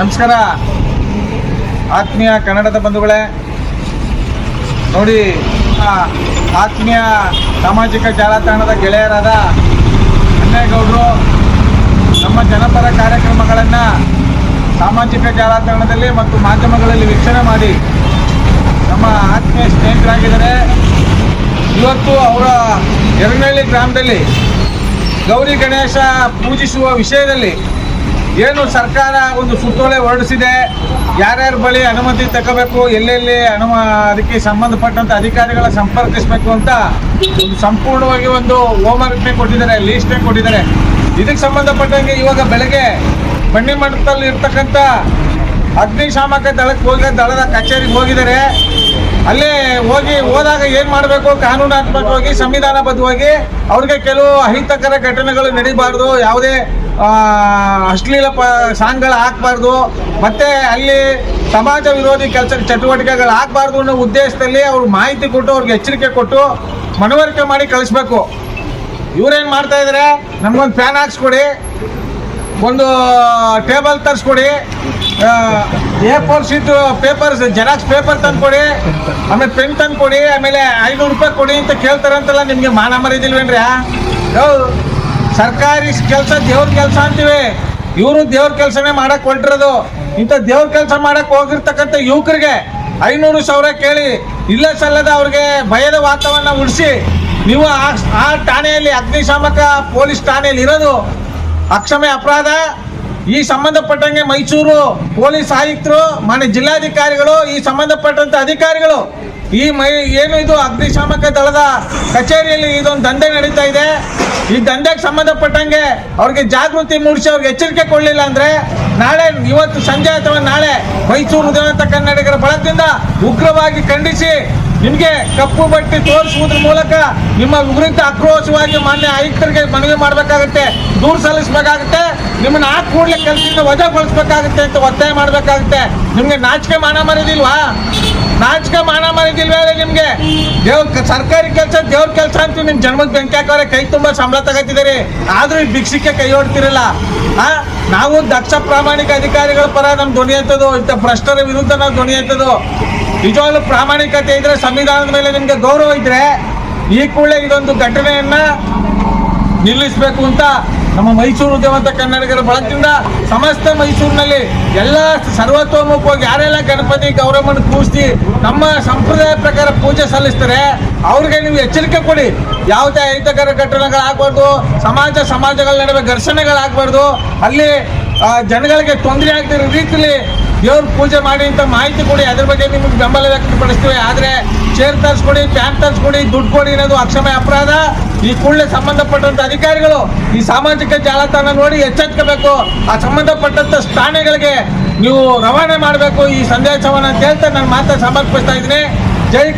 ನಮಸ್ಕಾರ. ಆತ್ಮೀಯ ಕನ್ನಡದ ಬಂಧುಗಳೇ, ನೋಡಿ ಆತ್ಮೀಯ ಸಾಮಾಜಿಕ ಜಾಲತಾಣದ ಗೆಳೆಯರಾದ ಅನ್ನೇಗೌಡರು ನಮ್ಮ ಜನಪರ ಕಾರ್ಯಕ್ರಮಗಳನ್ನು ಸಾಮಾಜಿಕ ಜಾಲತಾಣದಲ್ಲಿ ಮತ್ತು ಮಾಧ್ಯಮಗಳಲ್ಲಿ ವೀಕ್ಷಣೆ ಮಾಡಿ ನಮ್ಮ ಆತ್ಮೀಯ ಸ್ನೇಹಿತರಾಗಿದ್ದಾರೆ. ಇವತ್ತು ಅವರ ಯರನಹಳ್ಳಿ ಗ್ರಾಮದಲ್ಲಿ ಗೌರಿ ಗಣೇಶ ಪೂಜಿಸುವ ವಿಷಯದಲ್ಲಿ ಏನು ಸರ್ಕಾರ ಒಂದು ಸುತ್ತೋಲೆ ಹೊರಡಿಸಿದೆ, ಯಾರ್ಯಾರ ಬಳಿ ಅನುಮತಿ ತಗೋಬೇಕು, ಎಲ್ಲೆಲ್ಲಿ ಅನುಮ, ಅದಕ್ಕೆ ಸಂಬಂಧಪಟ್ಟಂತ ಅಧಿಕಾರಿಗಳ ಸಂಪರ್ಕಿಸಬೇಕು ಅಂತ ಒಂದು ಸಂಪೂರ್ಣವಾಗಿ ಒಂದು ಹೋಮ್ವರ್ಕ್ನೇ ಕೊಟ್ಟಿದ್ದಾರೆ ಲೀಸ್ಟ್ನೇ ಕೊಟ್ಟಿದ್ದಾರೆ. ಇದಕ್ಕೆ ಸಂಬಂಧಪಟ್ಟಂಗೆ ಇವಾಗ ಬೆಳಗ್ಗೆ ಬನ್ನಿ ಮಠದಲ್ಲಿ ಇರ್ತಕ್ಕಂಥ ಅಗ್ನಿಶಾಮಕ ದಳಕ್ಕೆ ಹೋಗಿ, ದಳದ ಕಚೇರಿಗೆ ಹೋಗಿದ್ದಾರೆ. ಅಲ್ಲೇ ಹೋಗಿ ಹೋದಾಗ ಏನ್ ಮಾಡಬೇಕು? ಕಾನೂನಾತ್ಮಕವಾಗಿ, ಸಂವಿಧಾನಬದ್ಧವಾಗಿ ಅವ್ರಿಗೆ ಕೆಲವು ಅಹಿತಕರ ಘಟನೆಗಳು ನಡೀಬಾರ್ದು, ಯಾವುದೇ ಅಶ್ಲೀಲ ಪ, ಸಾಂಗ್ಗಳು ಹಾಕ್ಬಾರ್ದು, ಮತ್ತೆ ಅಲ್ಲಿ ಸಮಾಜ ವಿರೋಧಿ ಕೆಲಸ, ಚಟುವಟಿಕೆಗಳು ಹಾಕ್ಬಾರ್ದು ಅನ್ನೋ ಉದ್ದೇಶದಲ್ಲಿ ಅವ್ರು ಮಾಹಿತಿ ಕೊಟ್ಟು, ಅವ್ರಿಗೆ ಎಚ್ಚರಿಕೆ ಕೊಟ್ಟು ಮನವರಿಕೆ ಮಾಡಿ ಕಳಿಸ್ಬೇಕು. ಇವ್ರೇನು ಮಾಡ್ತಾ ಇದ್ದಾರೆ ನಮ್ಗೊಂದು ಫ್ಯಾನ್ ಹಾಕ್ಸ್ಕೊಡಿ, ಒಂದು table ತರಿಸ್ಕೊಡಿ A four sheet papers xerox paper ತಂದ್ಕೊಡಿ ಆಮೇಲೆ ಪೆನ್ ತಂದ್ಕೊಡಿ ಆಮೇಲೆ ಐನೂರು ರೂಪಾಯಿ ಕೊಡಿ ಅಂತ ಕೇಳ್ತಾರಂತಲ್ಲ ನಿಮಗೆ ಮಾನ ಮರಿದಿಲ್ವೇನ್ರಿ ಹೌದು ಸರ್ಕಾರಿ ಕೆಲಸ ದೇವ್ರ ಕೆಲಸ ಅಂತೀವಿ. ಇವರು ದೇವ್ರ ಕೆಲಸನೇ ಮಾಡಕ್ ಹೊರಟಿರೋದು ಇಂಥ ದೇವ್ರ ಕೆಲಸ ಮಾಡಕ್ ಹೋಗಿರ್ತಕ್ಕಂಥ ಯುವಕರಿಗೆ ಐನೂರು ಸಾವಿರ ಕೇಳಿ, ಇಲ್ಲ ಸಲ್ಲದ ಅವ್ರಿಗೆ ಭಯದ ವಾತಾವರಣ ಉಳಿಸಿ, ನೀವು ಆ- ಠಾಣೆಯಲ್ಲಿ ಅಗ್ನಿಶಾಮಕ ಪೊಲೀಸ್ ಠಾಣೆಯಲ್ಲಿ ಇರೋದು ಅಕ್ಷಮ್ಯ ಅಪರಾಧ. ಈ ಸಂಬಂಧಪಟ್ಟಂಗೆ ಮೈಸೂರು ಪೊಲೀಸ್ ಆಯುಕ್ತರು, ಮಾನ್ಯ ಜಿಲ್ಲಾಧಿಕಾರಿಗಳು, ಈ ಸಂಬಂಧಪಟ್ಟಂತ ಅಧಿಕಾರಿಗಳು, ಈ ಮೈ, ಏನು ಇದು ಅಗ್ನಿಶಾಮಕ ದಳದ ಕಚೇರಿಯಲ್ಲಿ ಇದೊಂದು ದಂಧೆ ನಡೀತಾ ಇದೆ. ಈ ದಂಧೆಗೆ ಸಂಬಂಧಪಟ್ಟಂಗೆ ಅವ್ರಿಗೆ ಜಾಗೃತಿ ಮೂಡಿಸಿ ಅವ್ರಿಗೆ ಎಚ್ಚರಿಕೆ ಕೊಡಲಿಲ್ಲ ಅಂದ್ರೆ ನಾಳೆ, ಇವತ್ತು ಸಂಜೆ ಅಥವಾ ನಾಳೆ ಮೈಸೂರು ಉದಯಂತ ಕನ್ನಡಿಗರ ಬಳಕದಿಂದ ಉಗ್ರವಾಗಿ ಖಂಡಿಸಿ ನಿಮಗೆ ಕಪ್ಪು ಬಟ್ಟೆ ತೋರಿಸುವುದ್ರ ಮೂಲಕ ನಿಮ್ಮ ವಿರುದ್ಧ ಆಕ್ರೋಶವಾಗಿ ಮಾನ್ಯ ಆಯುಕ್ತರಿಗೆ ಮನವಿ ಮಾಡಬೇಕಾಗುತ್ತೆ, ದೂರು ಸಲ್ಲಿಸಬೇಕಾಗುತ್ತೆ, ನಿಮ್ಮನ್ನ ಆ ಕೂಡಲೇ ಕೆಲಸದಿಂದ ವಜಾಗೊಳಿಸಬೇಕಾಗುತ್ತೆ ಅಂತ ಒತ್ತಾಯ ಮಾಡಬೇಕಾಗುತ್ತೆ. ನಿಮ್ಗೆ ನಾಚಿಕೆ ಮಾನ ಮರಿದಿಲ್ವಾ ನಾಚಿಕೆ ಮಾನ ಮರಿದಿಲ್ವೇ ನಿಮ್ಗೆ? ದೇವ್ರ ಸರ್ಕಾರಿ ಕೆಲಸ, ದೇವ್ರ ಕೆಲಸ ಅಂತ ನಿಮ್ ಜನ್ಮದ ಬೆಂಕಿ ಹಾಕೋರೆ ಕೈ ತುಂಬಾ ಸಂಬಳ ತಗೋತಿದ್ದೀರಿ. ಆದ್ರೂ ಭಿಕ್ಷಕ್ಕೆ ಕೈ ಹೊಡ್ತಿರಲ್ಲ ಆ? ನಾವು ದಕ್ಷ ಪ್ರಾಮಾಣಿಕ ಅಧಿಕಾರಿಗಳ ಪರ ನಮ್ ಧ್ವನಿ ಎತ್ತದು, ಇಂಥ ಭ್ರಷ್ಟರ ವಿರುದ್ಧ ನಾವು ಧ್ವನಿ ಎತ್ತದು. ನಿಜವಾಗ್ಲೂ ಪ್ರಾಮಾಣಿಕತೆ ಇದ್ರೆ, ಸಂವಿಧಾನದ ಮೇಲೆ ನಿಮ್ಗೆ ಗೌರವ ಇದ್ರೆ, ಈ ಕೂಡಲೇ ಇದೊಂದು ಘಟನೆಯನ್ನ ನಿಲ್ಲಿಸ್ಬೇಕು ಅಂತ ನಮ್ಮ ಮೈಸೂರು ಉದ್ಯಮಂತ ಕನ್ನಡಿಗರ ಬಳಕೆಯಿಂದ ಸಮಸ್ತ ಮೈಸೂರಿನಲ್ಲಿ ಎಲ್ಲ ಸರ್ವತೋಮುಖವಾಗಿ ಯಾರೆಲ್ಲ ಗಣಪತಿ ಗೌರವನ ಕೂರಿಸಿ ನಮ್ಮ ಸಂಪ್ರದಾಯ ಪ್ರಕಾರ ಪೂಜೆ ಸಲ್ಲಿಸ್ತಾರೆ, ಅವ್ರಿಗೆ ನೀವು ಎಚ್ಚರಿಕೆ ಕೊಡಿ. ಯಾವುದೇ ಅಹಿತಕರ ಘಟನೆಗಳಾಗಬಾರ್ದು, ಸಮಾಜ ಸಮಾಜಗಳ ನಡುವೆ ಘರ್ಷಣೆಗಳಾಗಬಾರ್ದು, ಅಲ್ಲಿ ಜನಗಳಿಗೆ ತೊಂದರೆ ಆಗ್ತಿರೋ ರೀತಿಯಲ್ಲಿ ದೇವ್ರ ಪೂಜೆ ಮಾಡಿ ಅಂತ ಮಾಹಿತಿ ಕೊಡಿ. ಅದ್ರ ಬಗ್ಗೆ ನಿಮಗೆ ಬೆಂಬಲ ವ್ಯಕ್ತಪಡಿಸ್ತೀವಿ. ಆದರೆ ಚೇರ್ ತರಿಸ್ಕೊಡಿ ಫ್ಯಾನ್ ತರಿಸ್ಕೊಡಿ, ದುಡ್ಡು ಕೊಡಿ ಅನ್ನೋದು ಅಕ್ಷಮ್ಯ ಅಪರಾಧ. ಈ ಕೂಡಲೇ ಸಂಬಂಧಪಟ್ಟಂತ ಅಧಿಕಾರಿಗಳು ಈ ಸಾಮಾಜಿಕ ಜಾಲತಾಣ ನೋಡಿ ಎಚ್ಚೆತ್ಕೋಬೇಕು. ಆ ಸಂಬಂಧಪಟ್ಟಂತ ಠಾಣೆಗಳಿಗೆ ನೀವು ರವಾನೆ ಮಾಡಬೇಕು ಈ ಸಂದೇಶವನ್ನು ಅಂತ ಹೇಳ್ತಾ ನಾನು ಮಾತ್ರ ಸಮರ್ಪಿಸ್ತಾ ಇದ್ದೀನಿ. ಜೈ